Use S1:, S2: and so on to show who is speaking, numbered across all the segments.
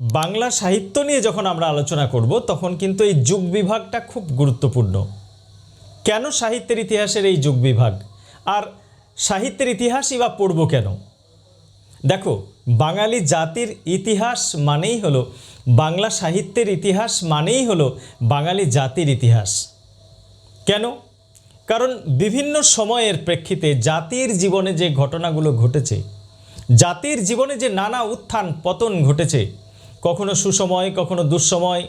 S1: বাংলা সাহিত্য নিয়ে যখন আমরা আলোচনা করব, তখন কিন্তু এই যুগ বিভাগটা খুব গুরুত্বপূর্ণ। কেন সাহিত্যের ইতিহাসের এই যুগ বিভাগ? আর সাহিত্যের ইতিহাসই বা পড়ব কেন? দেখো, বাঙালি জাতির ইতিহাস মানেই হলো, বাংলা সাহিত্যের ইতিহাস মানেই হলো বাঙালি জাতির ইতিহাস। কেন? কারণ বিভিন্ন সময়ের প্রেক্ষিতে জাতির জীবনে যে ঘটনাগুলো ঘটেছে, জাতির জীবনে যে নানা উত্থান পতন ঘটেছে কখনো সুসময়, কখনো দুঃসময়,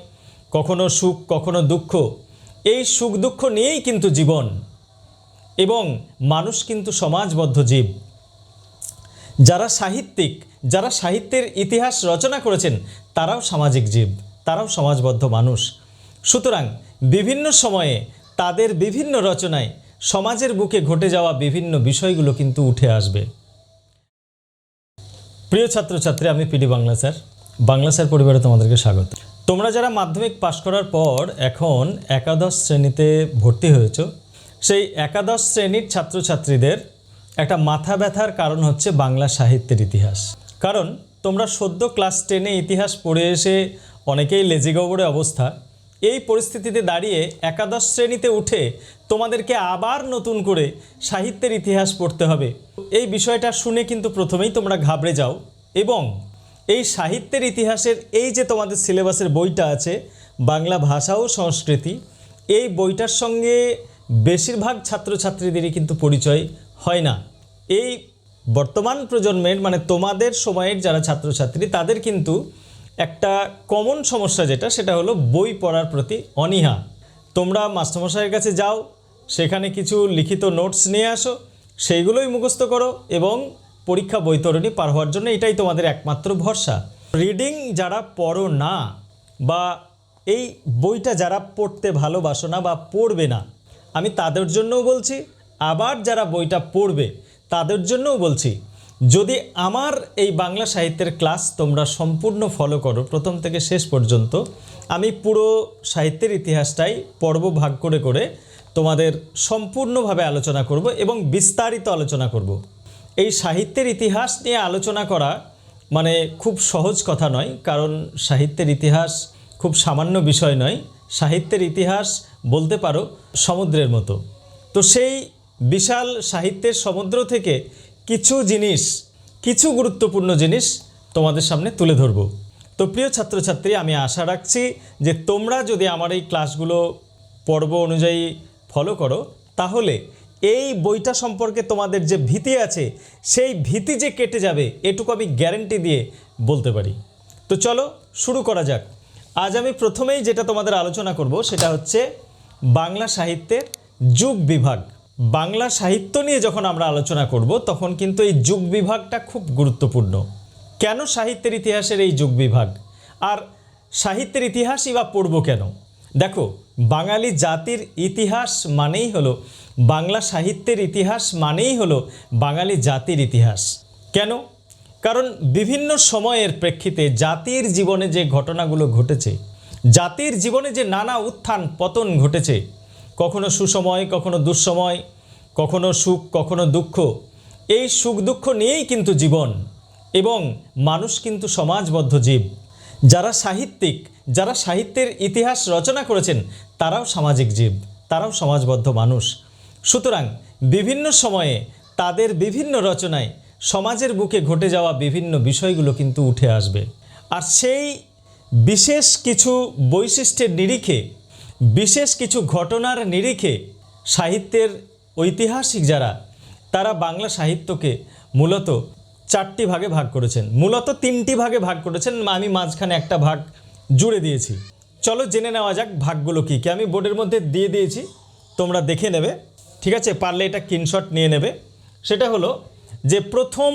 S1: কখনো সুখ, কখনো দুঃখ। এই সুখ দুঃখ নিয়েই কিন্তু জীবন। এবং মানুষ কিন্তু সমাজবদ্ধ জীব। যারা সাহিত্যিক, যারা সাহিত্যের ইতিহাস রচনা করেছেন, তারাও সামাজিক জীব, তারাও সমাজবদ্ধ মানুষ। সুতরাং বিভিন্ন সময়ে তাদের বিভিন্ন রচনায় সমাজের বুকে ঘটে যাওয়া বিভিন্ন বিষয়গুলো কিন্তু উঠে আসবে। প্রিয় ছাত্রছাত্রী, আমি PD Bangla sir. Bangla sir পরিবারে তোমাদেরকে স্বাগত। তোমরা যারা মাধ্যমিক পাশ করার পর এখন একাদশ শ্রেণীতে ভর্তি হয়েছো, সেই একাদশ শ্রেণির ছাত্রছাত্রীদের একটা মাথা ব্যথার কারণ হচ্ছে বাংলা সাহিত্যের ইতিহাস। কারণ তোমরা সদ্য ক্লাস টেনে ইতিহাস পড়ে এসে অনেকেই লেজিগবরে অবস্থা, এই পরিস্থিতিতে দাঁড়িয়ে একাদশ শ্রেণীতে উঠে তোমাদেরকে আবার নতুন করে সাহিত্যের ইতিহাস পড়তে হবে। এই বিষয়টা শুনে কিন্তু প্রথমেই তোমরা ঘাবড়ে যাও এবং এই সাহিত্যের ইতিহাসের এই যে তোমাদের সিলেবাসের বইটা আছে, বাংলা ভাষা ও সংস্কৃতি, এই বইটার সঙ্গে বেশিরভাগ ছাত্রছাত্রীদেরই কিন্তু পরিচয় হয় না। এই বর্তমান প্রজন্মের মানে তোমাদের সময়ের যারা ছাত্রছাত্রী, তাদের কিন্তু একটা কমন সমস্যা যেটা, সেটা হলো বই পড়ার প্রতি অনীহা। তোমরা মাস্টারমশাইয়ের কাছে যাও, সেখানে কিছু লিখিত নোটস নিয়ে আসো, সেইগুলোই মুখস্থ করো এবং পরীক্ষা বৈতরণী পার হওয়ার জন্য এটাই তোমাদের একমাত্র ভরসা। রিডিং যারা পড়ো না বা এই বইটা যারা পড়তে ভালোবাসো না বা পড়বে না, আমি তাদের জন্যও বলছি, আবার যারা বইটা পড়বে তাদের জন্যও বলছি, যদি আমার এই বাংলা সাহিত্যের ক্লাস তোমরা সম্পূর্ণ ফলো করো, প্রথম থেকে শেষ পর্যন্ত, আমি পুরো সাহিত্যের ইতিহাসটাই পর্ব ভাগ করে করে তোমাদের সম্পূর্ণভাবে আলোচনা করব এবং বিস্তারিত আলোচনা করব। এই সাহিত্যের ইতিহাস নিয়ে আলোচনা করা মানে খুব সহজ কথা নয়, কারণ সাহিত্যের ইতিহাস খুব সামান্য বিষয় নয়। সাহিত্যের ইতিহাস বলতে পারো সমুদ্রের মতো। তো সেই বিশাল সাহিত্যের সমুদ্র থেকে কিছু জিনিস, কিছু গুরুত্বপূর্ণ জিনিস তোমাদের সামনে তুলে ধরব। তো প্রিয় ছাত্রছাত্রী, আমি আশা রাখছি যে তোমরা যদি আমার এই ক্লাসগুলো পর্ব অনুযায়ী ফলো করো, তাহলে এই বইটা সম্পর্কে তোমাদের যে ভীতি আছে, সেই ভীতি যে কেটে যাবে, এটুকু আমি গ্যারেন্টি দিয়ে বলতে পারি। তো চলো শুরু করা যাক। আজ আমি প্রথমেই যেটা তোমাদের আলোচনা করব, সেটা হচ্ছে বাংলা সাহিত্যের যুগ বিভাগ। বাংলা সাহিত্য নিয়ে যখন আমরা আলোচনা করব, তখন কিন্তু এই যুগ বিভাগটা খুব গুরুত্বপূর্ণ। কেন সাহিত্যের ইতিহাসের এই যুগ বিভাগ? আর সাহিত্যের ইতিহাসই বা পড়ব কেন? দেখো, বাঙালি জাতির ইতিহাস মানেই হলো বাংলা সাহিত্যের ইতিহাস মানেই হলো বাঙালি জাতির ইতিহাস। কেন? কারণ বিভিন্ন সময়ের প্রেক্ষিতে জাতির জীবনে যে ঘটনাগুলো ঘটেছে, জাতির জীবনে যে নানা উত্থান পতন ঘটেছে, কখনো সুসময়, কখনো দুঃসময়, কখনো সুখ, কখনো দুঃখ, এই সুখ দুঃখ নিয়েই কিন্তু জীবন এবং মানুষ কিন্তু সমাজবদ্ধ জীব। যারা সাহিত্যিক, যারা সাহিত্যের ইতিহাস রচনা করেছেন, তারাও সামাজিক জীব, তারাও সমাজবদ্ধ মানুষ। সুতরাং বিভিন্ন সময়ে তাদের বিভিন্ন রচনায় সমাজের বুকে ঘটে যাওয়া বিভিন্ন বিষয়গুলো কিন্তু উঠে আসবে। আর সেই বিশেষ কিছু বৈশিষ্ট্যের নিরিখে, বিশেষ কিছু ঘটনার নিরিখে সাহিত্যের ঐতিহাসিক যারা, তারা বাংলা সাহিত্যকে মূলত চারটি ভাগে ভাগ করেছেন। মূলত তিনটি ভাগে ভাগ করেছেন, আমি মাঝখানে একটা ভাগ জুড়ে দিয়েছি। চলো জেনে নেওয়া যাক ভাগগুলো কী কী। আমি বোর্ডের মধ্যে দিয়ে দিয়েছি, তোমরা দেখে নেবে। ঠিক আছে? পারলে এটা কিনশট নিয়ে নেবে। সেটা হলো যে প্রথম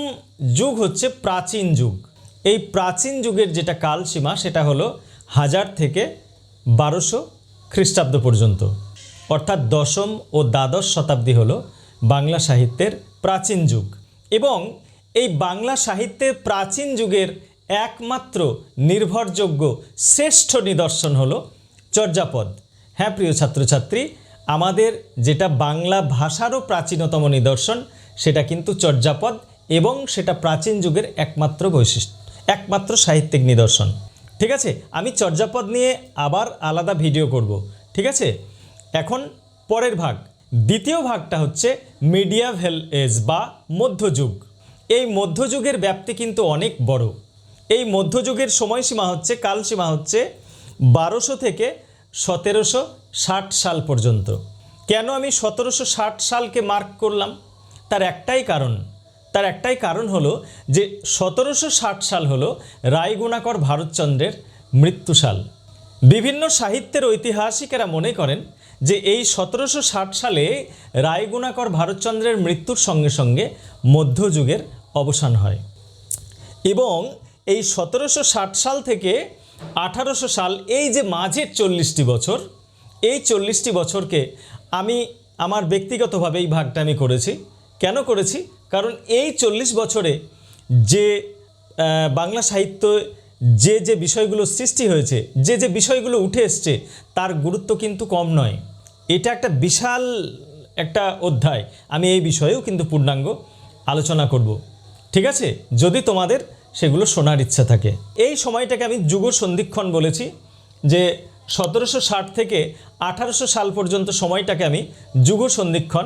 S1: যুগ হচ্ছে প্রাচীন যুগ। এই প্রাচীন যুগের যেটা কালসীমা, সেটা হলো হাজার থেকে বারোশো খ্রিস্টাব্দ পর্যন্ত। অর্থাৎ দশম ও দ্বাদশ শতাব্দী হলো বাংলা সাহিত্যের প্রাচীন যুগ। এবং এই বাংলা সাহিত্যের প্রাচীন যুগের একমাত্র নির্ভরযোগ্য শ্রেষ্ঠ নিদর্শন হলো চর্যাপদ। হ্যাঁ প্রিয় ছাত্রছাত্রী আমাদের যেটা বাংলা ভাষারও প্রাচীনতম নিদর্শন, সেটা কিন্তু চর্যাপদ এবং সেটা প্রাচীন যুগের একমাত্র বৈশিষ্ট্য একমাত্র সাহিত্যিক নিদর্শন। ঠিক আছে? আমি চর্যাপদ নিয়ে আবার আলাদা ভিডিও করব। ঠিক আছে? এখন পরের ভাগ। দ্বিতীয় ভাগটা হচ্ছে মিডিয়া ভেল এজ বা মধ্যযুগ। এই মধ্যযুগের ব্যাপ্তি কিন্তু অনেক বড়। এই মধ্যযুগের সময়সীমা হচ্ছে, কালসীমা হচ্ছে বারোশো থেকে সতেরোশো ষাট সাল পর্যন্ত। কেন আমি সতেরোশো ষাট সালকে মার্ক করলাম? তার একটাই কারণ। তার একটাই কারণ হলো যে সতেরোশো ষাট সাল হলো রায়গুণাকর ভারতচন্দ্রের মৃত্যুসাল। বিভিন্ন সাহিত্যের ঐতিহাসিকেরা মনে করেন যে এই সতেরোশো ষাট সালে রায়গুণাকর ভারতচন্দ্রের মৃত্যুর সঙ্গে সঙ্গে মধ্যযুগের অবসান হয়। এবং এই সতেরোশো ষাট সাল থেকে আঠারোশো সাল, এই যে মাঝের চল্লিশটি বছর এই চল্লিশটি বছরকে আমি আমার ব্যক্তিগতভাবে এই ভাগটা আমি করেছি। কেন করেছি? কারণ এই চল্লিশ বছরে যে বাংলা সাহিত্য যে যে বিষয়গুলো সৃষ্টি হয়েছে, যে যে বিষয়গুলো উঠে এসছে, তার গুরুত্ব কিন্তু কম নয়। এটা একটা বিশাল একটা অধ্যায়। আমি এই বিষয়েও কিন্তু পূর্ণাঙ্গ আলোচনা করব। ঠিক আছে? যদি তোমাদের সেগুলো শোনার ইচ্ছা থাকে। এই সময়টাকে আমি যুগ সন্ধিক্ষণ বলেছি যে সতেরোশো ষাট থেকে আঠারোশো সাল পর্যন্ত সময়টাকে আমি যুগ সন্ধিক্ষণ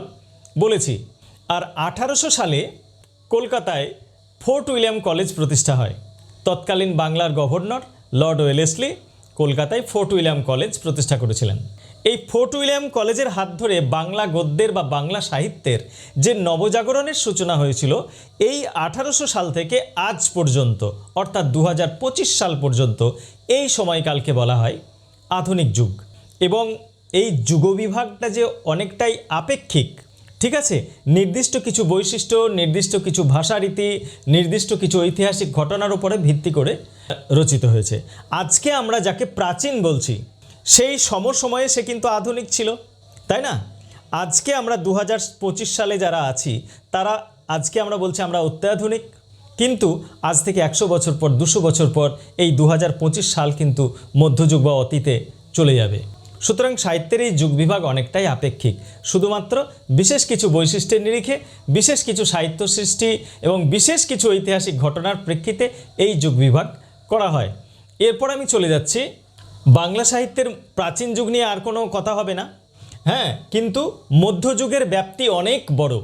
S1: বলেছি। আর আঠারোশো সালে কলকাতায় ফোর্ট উইলিয়াম কলেজ প্রতিষ্ঠা হয়। তৎকালীন বাংলার গভর্নর লর্ড ওয়েলেসলি কলকাতায় ফোর্ট উইলিয়াম কলেজ প্রতিষ্ঠা করেছিলেন। এই ফোর্ট উইলিয়াম কলেজের হাত ধরে বাংলা গদ্যের বা বাংলা সাহিত্যের যে নবজাগরণের সূচনা হয়েছিল, এই আঠারোশো সাল থেকে আজ পর্যন্ত, অর্থাৎ দু হাজার পঁচিশ সাল পর্যন্ত, এই সময়কালকে বলা হয় আধুনিক যুগ। এবং এই যুগবিভাগটা যে অনেকটাই আপেক্ষিক, ঠিক আছে? নির্দিষ্ট কিছু বৈশিষ্ট্য, নির্দিষ্ট কিছু ভাষারীতি, নির্দিষ্ট কিছু ঐতিহাসিক ঘটনার উপরে ভিত্তি করে রচিত হয়েছে। আজকে আমরা যাকে প্রাচীন বলছি, সেই সমসময়ে সে কিন্তু আধুনিক ছিল, তাই না? আজকে আমরা দু হাজার পঁচিশ সালে যারা আছি, তারা, আজকে আমরা বলছি আমরা অত্যাধুনিক কিন্তু আজ থেকে একশো বছর পর, দুশো বছর পর এই দু হাজার পঁচিশ সাল কিন্তু মধ্যযুগ বা অতীতে চলে যাবে। সুতরাং সাহিত্যের এই যুগ বিভাগ অনেকটাই আপেক্ষিক। শুধুমাত্র বিশেষ কিছু বৈশিষ্ট্যের নিরিখে, বিশেষ কিছু সাহিত্য সৃষ্টি এবং বিশেষ কিছু ঐতিহাসিক ঘটনার প্রেক্ষিতে এই যুগ বিভাগ করা হয়। এরপর আমি চলে যাচ্ছি। বাংলা সাহিত্যের প্রাচীন যুগ নিয়ে আর কোনো কথা হবে না। হ্যাঁ কিন্তু মধ্যযুগের ব্যাপ্তি অনেক বড়।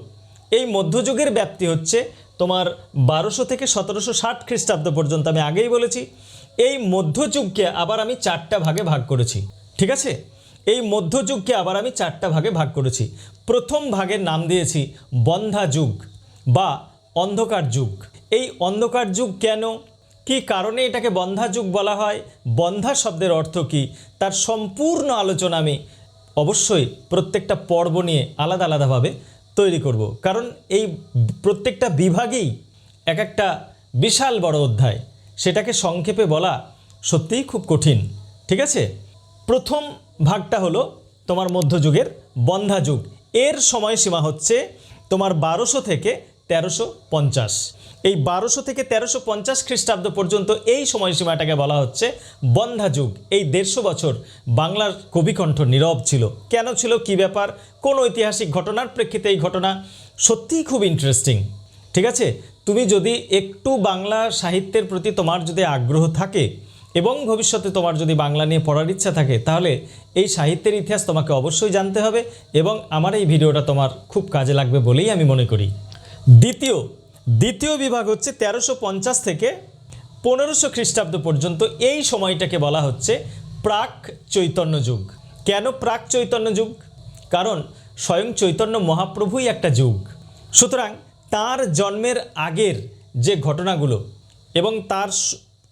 S1: এই মধ্যযুগের ব্যাপ্তি হচ্ছে তোমার বারোশো থেকে সতেরোশো ষাট খ্রিস্টাব্দ পর্যন্ত আমি আগেই বলেছি, এই মধ্যযুগকে আবার আমি চারটা ভাগে ভাগ করেছি, ঠিক আছে? এই মধ্যযুগকে আবার আমি চারটা ভাগে ভাগ করেছি। প্রথম ভাগের নাম দিয়েছি বন্ধা যুগ বা অন্ধকার যুগ। এই অন্ধকার যুগ কেন? কি কারণে এটাকে বন্ধা যুগ বলা হয়? বন্ধা শব্দের অর্থ কী? তার সম্পূর্ণ আলোচনা আমি অবশ্যই প্রত্যেকটা পর্ব নিয়ে আলাদা আলাদাভাবে তৈরি করব। কারণ এই প্রত্যেকটা বিভাগেই এক একটা বিশাল বড় অধ্যায়। সেটাকে সংক্ষেপে বলা সত্যিই খুব কঠিন, ঠিক আছে? প্রথম ভাগটা হলো তোমার মধ্যযুগের বন্ধা যুগ এর সময়সীমা হচ্ছে তোমার বারোশো থেকে তেরোশো পঞ্চাশ। এই বারোশো থেকে তেরোশো পঞ্চাশ খ্রিস্টাব্দ পর্যন্ত এই সময়সীমাটাকে বলা হচ্ছে বন্ধা যুগ। এই দেড়শো বছর বাংলার কবিকণ্ঠ নীরব ছিল। কেন ছিল? কি ব্যাপার? কোন ঐতিহাসিক ঘটনার প্রেক্ষিতে এই ঘটনা? সত্যিই খুব ইন্টারেস্টিং ঠিক আছে? তুমি যদি একটু বাংলা সাহিত্যের প্রতি তোমার যদি আগ্রহ থাকে এবং ভবিষ্যতে তোমার যদি বাংলা নিয়ে পড়ার ইচ্ছা থাকে, তাহলে এই সাহিত্যের ইতিহাস তোমাকে অবশ্যই জানতে হবে এবং আমার এই ভিডিওটা তোমার খুব কাজে লাগবে বলেই আমি মনে করি। দ্বিতীয় দ্বিতীয় বিভাগ হচ্ছে তেরোশো পঞ্চাশ থেকে পনেরোশো খ্রিস্টাব্দ পর্যন্ত। এই সময়টাকে বলা হচ্ছে প্রাক চৈতন্য যুগ। কেন প্রাক চৈতন্য যুগ? কারণ স্বয়ং চৈতন্য মহাপ্রভুই একটা যুগ। সুতরাং তার জন্মের আগের যে ঘটনাগুলো এবং তার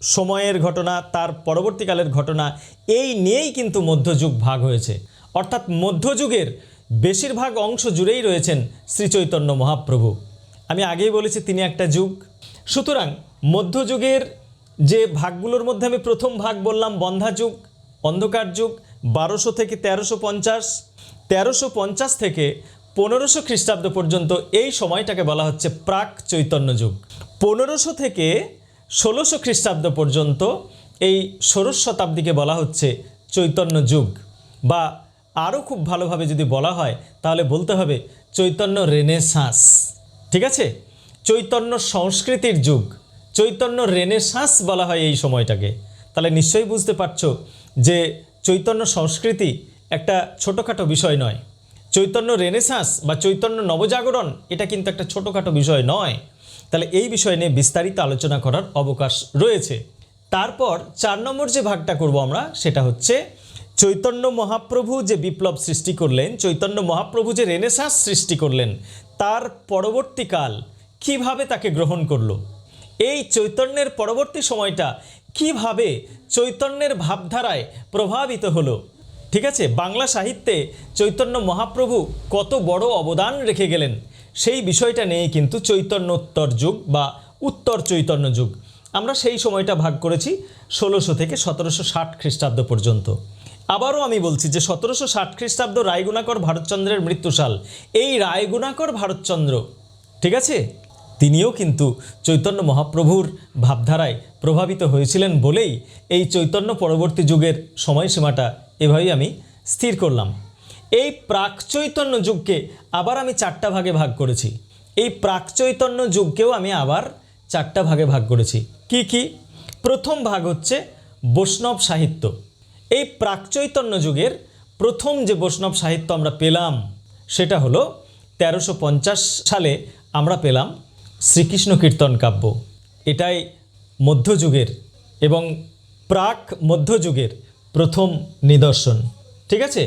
S1: সময়ের ঘটনা, তার পরবর্তীকালের ঘটনা, এই নিয়েই কিন্তু মধ্যযুগ ভাগ হয়েছে। অর্থাৎ মধ্যযুগের বেশিরভাগ অংশ জুড়েই রয়েছেন শ্রীচৈতন্য মহাপ্রভু। আমি আগেই বলেছি তিনি একটা যুগ। সুতরাং মধ্যযুগের যে ভাগগুলোর মধ্যে আমি প্রথম ভাগ বললাম, বন্ধা যুগ, অন্ধকার যুগ, বারোশো থেকে তেরোশো পঞ্চাশ তেরোশো পঞ্চাশ থেকে পনেরোশো খ্রিস্টাব্দ পর্যন্ত এই সময়টাকে বলা হচ্ছে প্রাক চৈতন্য যুগ। পনেরোশো থেকে ষোলোশো খ্রিস্টাব্দ পর্যন্ত এই ষোড়শ শতাব্দীকে বলা হচ্ছে চৈতন্য যুগ। বা আরও খুব ভালোভাবে যদি বলা হয়, তাহলে বলতে হবে চৈতন্য রেনেসাঁস। ঠিক আছে? চৈতন্য সংস্কৃতির যুগ। চৈতন্য রেনেসাঁস বলা হয় এই সময়টাকে। তাহলে নিশ্চয়ই বুঝতে পারছ যে চৈতন্য সংস্কৃতি একটা ছোটোখাটো বিষয় নয়। চৈতন্য রেনেসাঁস বা চৈতন্য নবজাগরণ এটা কিন্তু একটা ছোটোখাটো বিষয় নয়। তাহলে এই বিষয় নিয়ে বিস্তারিত আলোচনা করার অবকাশ রয়েছে। তারপর চার নম্বর যে ভাগটা করব আমরা সেটা হচ্ছে চৈতন্য মহাপ্রভু যে বিপ্লব সৃষ্টি করলেন, চৈতন্য মহাপ্রভু যে রেনেসাঁস সৃষ্টি করলেন, তার পরবর্তীকাল কীভাবে তাকে গ্রহণ করল? এই চৈতন্যের পরবর্তী সময়টা কীভাবে চৈতন্যের ভাবধারায় প্রভাবিত হলো? ঠিক আছে, বাংলা সাহিত্যে চৈতন্য মহাপ্রভু কত বড় অবদান রেখে গেলেন, সেই বিষয়টা নিয়ে কিন্তু চৈতন্যোত্তর যুগ বা উত্তর চৈতন্য যুগ। আমরা সেই সময়টা ভাগ করেছি ষোলোশো থেকে সতেরোশো ষাট খ্রিস্টাব্দ পর্যন্ত। আবারও আমি বলছি যে সতেরোশো ষাট খ্রিস্টাব্দ রায়গুণাকর ভারতচন্দ্রের মৃত্যুসাল এই রায়গুণাকর ভারতচন্দ্র, ঠিক আছে? তিনিও কিন্তু চৈতন্য মহাপ্রভুর ভাবধারায় প্রভাবিত হয়েছিলেন বলেই এই চৈতন্য পরবর্তী যুগের সময়সীমাটা এভাবেই আমি স্থির করলাম। এই প্রাক চৈতন্য যুগকে আবার আমি চারটা ভাগে ভাগ করেছি। এই প্রাক চৈতন্য যুগকেও আমি আবার চারটা ভাগে ভাগ করেছি। কি কি? প্রথম ভাগ হচ্ছে বৈষ্ণব সাহিত্য। এই প্রাক চৈতন্য যুগের প্রথম যে বৈষ্ণব সাহিত্য আমরা পেলাম, সেটা হলো তেরোশো সালে আমরা পেলাম শ্রীকৃষ্ণ কীর্তন কাব্য। এটাই মধ্যযুগের এবং প্রাক মধ্যযুগের প্রথম নিদর্শন। ঠিক আছে?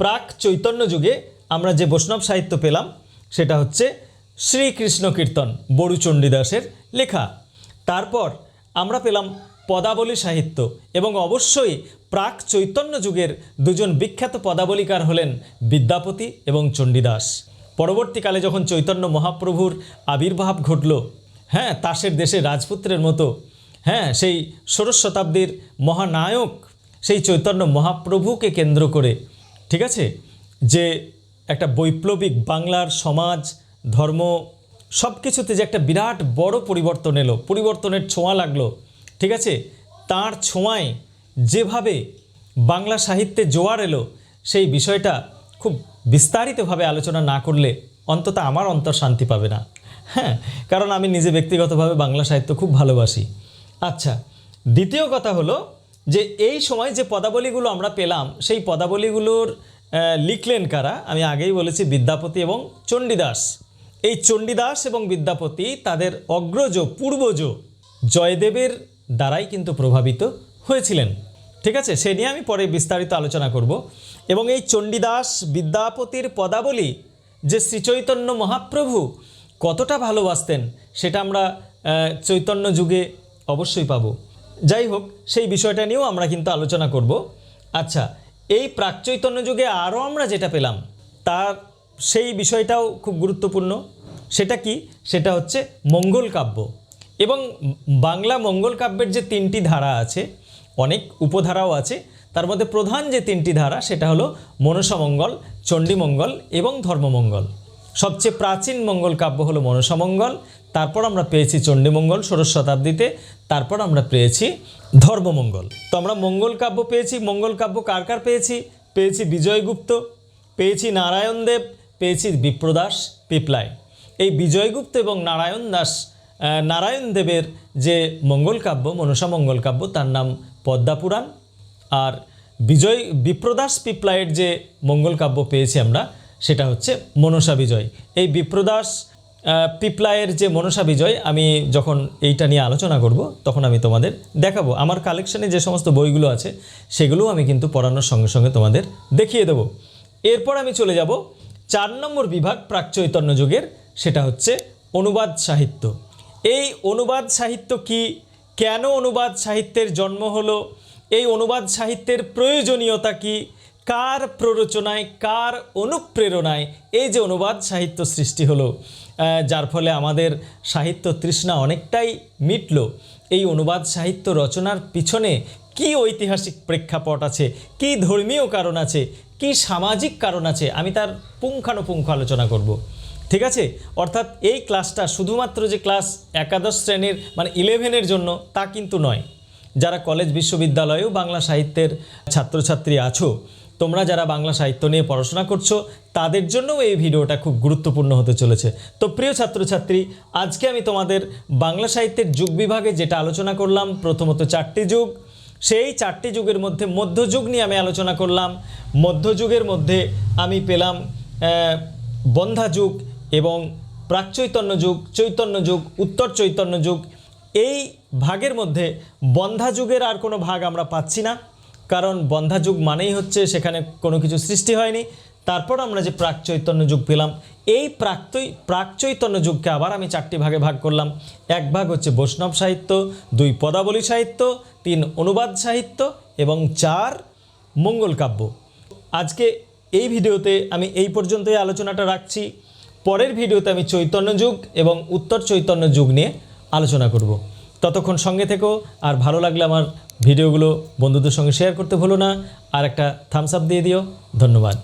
S1: প্রাক চৈতন্য যুগে আমরা যে বৈষ্ণব সাহিত্য পেলাম, সেটা হচ্ছে শ্রীকৃষ্ণ কীর্তন, বড়ু চণ্ডীদাসের লেখা। তারপর আমরা পেলাম পদাবলী সাহিত্য এবং অবশ্যই প্রাক চৈতন্য যুগের দুজন বিখ্যাত পদাবলিকার হলেন বিদ্যাপতি এবং চণ্ডীদাস। পরবর্তীকালে যখন চৈতন্য মহাপ্রভুর আবির্ভাব ঘটল হ্যাঁ তাসের দেশে রাজপুত্রের মতো হ্যাঁ সেই ষোড়শ শতাব্দীর মহানায়ক, সেই চৈতন্য মহাপ্রভুকে কেন্দ্র করে, ঠিক আছে, যে একটা বৈপ্লবিক বাংলার সমাজ, ধর্ম সব কিছুতে যে একটা বিরাট বড় পরিবর্তন এলো, পরিবর্তনের ছোঁয়া লাগল, ঠিক আছে, তার ছোঁয়ায় যেভাবে বাংলা সাহিত্যে জোয়ার এলো, সেই বিষয়টা খুব বিস্তারিতভাবে আলোচনা না করলে অন্তত আমার অন্তর শান্তি পাবে না। হ্যাঁ কারণ আমি নিজে ব্যক্তিগতভাবে বাংলা সাহিত্য খুব ভালোবাসি। আচ্ছা দ্বিতীয় কথা হলো যে এই সময় যে পদাবলীগুলো আমরা পেলাম, সেই পদাবলীগুলোর লিখলেন কারা? আমি আগেই বলেছি বিদ্যাপতি এবং চণ্ডীদাস। এই চণ্ডীদাস এবং বিদ্যাপতি তাদের অগ্রজ, পূর্বজ জয়দেবের দ্বারাই কিন্তু প্রভাবিত হয়েছিলেন। ঠিক আছে? সে নিয়ে আমি পরে বিস্তারিত আলোচনা করব। এবং এই চণ্ডীদাস বিদ্যাপতির পদাবলী যে শ্রীচৈতন্য মহাপ্রভু কতটা ভালোবাসতেন, সেটা আমরা চৈতন্য যুগে অবশ্যই পাবো। যাই হোক, সেই বিষয়টা নিয়েও আমরা কিন্তু আলোচনা করব। আচ্ছা এই প্রাকচৈতন্য যুগে আরও আমরা যেটা পেলাম, তার সেই বিষয়টাও খুব গুরুত্বপূর্ণ। সেটা কি? সেটা হচ্ছে মঙ্গল কাব্য। এবং বাংলা মঙ্গল কাব্যের যে তিনটি ধারা আছে অনেক উপধারাও আছে। তার মধ্যে প্রধান যে তিনটি ধারা, সেটা হলো মনসামঙ্গল চণ্ডীমঙ্গল এবং ধর্মমঙ্গল সবচেয়ে প্রাচীন মঙ্গল কাব্য হলো মনসামঙ্গল তারপর আমরা পেয়েছি চণ্ডীমঙ্গল ষোড়শ শতাব্দীতে, তারপর আমরা পেয়েছি ধর্মমঙ্গল তো আমরা মঙ্গল কাব্য পেয়েছি, মঙ্গল কাব্য কার কার পেয়েছি? পেয়েছি বিজয়গুপ্ত, পেয়েছি নারায়ণ দেব, পেয়েছি বিপ্রদাস পিপলায় এই বিজয়গুপ্ত এবং নারায়ণ দাস নারায়ণ দেবের যে মঙ্গল কাব্য, মনসা মঙ্গল কাব্য, তার নাম পদ্মাপুরাণ আর বিজয়, বিপ্রদাস পিপলাইয়ের যে মঙ্গল কাব্য পেয়েছি আমরা, সেটা হচ্ছে মনসা বিজয়। এই বিপ্রদাস পিপলাইয়ের যে মনসা বিজয়, আমি যখন এইটা নিয়ে আলোচনা করব, তখন আমি তোমাদের দেখাবো। আমার কালেকশনে যে সমস্ত বইগুলো আছে, সেগুলোও আমি কিন্তু পড়ানোর সঙ্গে সঙ্গে তোমাদের দেখিয়ে দেবো। এরপর আমি চলে যাব চার নম্বর বিভাগ প্রাকচৈতন্য যুগের, সেটা হচ্ছে অনুবাদ সাহিত্য। এই অনুবাদ সাহিত্য কি কেন অনুবাদ সাহিত্যের জন্ম হলো? এই অনুবাদ সাহিত্যের প্রয়োজনীয়তা কি? কার প্ররোচনায়, কার অনুপ্রেরণায় এই যে অনুবাদ সাহিত্য সৃষ্টি হলো? যার ফলে আমাদের সাহিত্য তৃষ্ণা অনেকটাই মিটল। এই অনুবাদ সাহিত্য রচনার পিছনে কি ঐতিহাসিক প্রেক্ষাপট আছে? কি ধর্মীয় কারণ আছে? কি সামাজিক কারণ আছে? আমি তার পুঙ্খানুপুঙ্খ আলোচনা করব। ঠিক আছে? অর্থাৎ এই ক্লাসটা শুধুমাত্র যে ক্লাস একাদশ শ্রেণির মানে ইলেভেনের জন্য তা কিন্তু নয়। যারা কলেজ বিশ্ববিদ্যালয়েও বাংলা সাহিত্যের ছাত্রছাত্রী আছো তোমরা যারা বাংলা সাহিত্য নিয়ে পড়াশোনা করছ তাদের জন্যও এই ভিডিওটা খুব গুরুত্বপূর্ণ হতে চলেছে। তো প্রিয় ছাত্রছাত্রী আজকে আমি তোমাদের বাংলা সাহিত্যের যুগ বিভাগে যেটা আলোচনা করলাম প্রথমত চারটি যুগ। সেই চারটি যুগের মধ্যে মধ্যযুগ নিয়ে আমি আলোচনা করলাম। মধ্যযুগের মধ্যে আমি পেলাম আহ, বন্ধা যুগ এবং প্রাকচৈতন্য যুগ, চৈতন্য যুগ, উত্তর চৈতন্য যুগ, এই ভাগের মধ্যে বন্ধা যুগের আর কোনো ভাগ আমরা পাচ্ছি না। কারণ বন্ধা যুগ মানেই হচ্ছে সেখানে কোনো কিছু সৃষ্টি হয়নি। তারপর আমরা যে প্রাক চৈতন্য যুগ পেলাম, এই প্রাক্তই প্রাক চৈতন্য যুগকে আবার আমি চারটি ভাগে ভাগ করলাম। এক ভাগ হচ্ছে বৈষ্ণব সাহিত্য, দুই পদাবলী সাহিত্য, তিন অনুবাদ সাহিত্য এবং চার মঙ্গল কাব্য। আজকে এই ভিডিওতে আমি এই পর্যন্তই আলোচনাটা রাখছি। পরের ভিডিওতে আমি চৈতন্য যুগ এবং উত্তর চৈতন্য যুগ নিয়ে আলোচনা করব। ততক্ষণ সঙ্গে থেকো, আর ভালো লাগলে আমার ভিডিওগুলো বন্ধুদের সঙ্গে শেয়ার করতে ভুলো না। আর একটা থামস আপ দিয়ে দিও। ধন্যবাদ।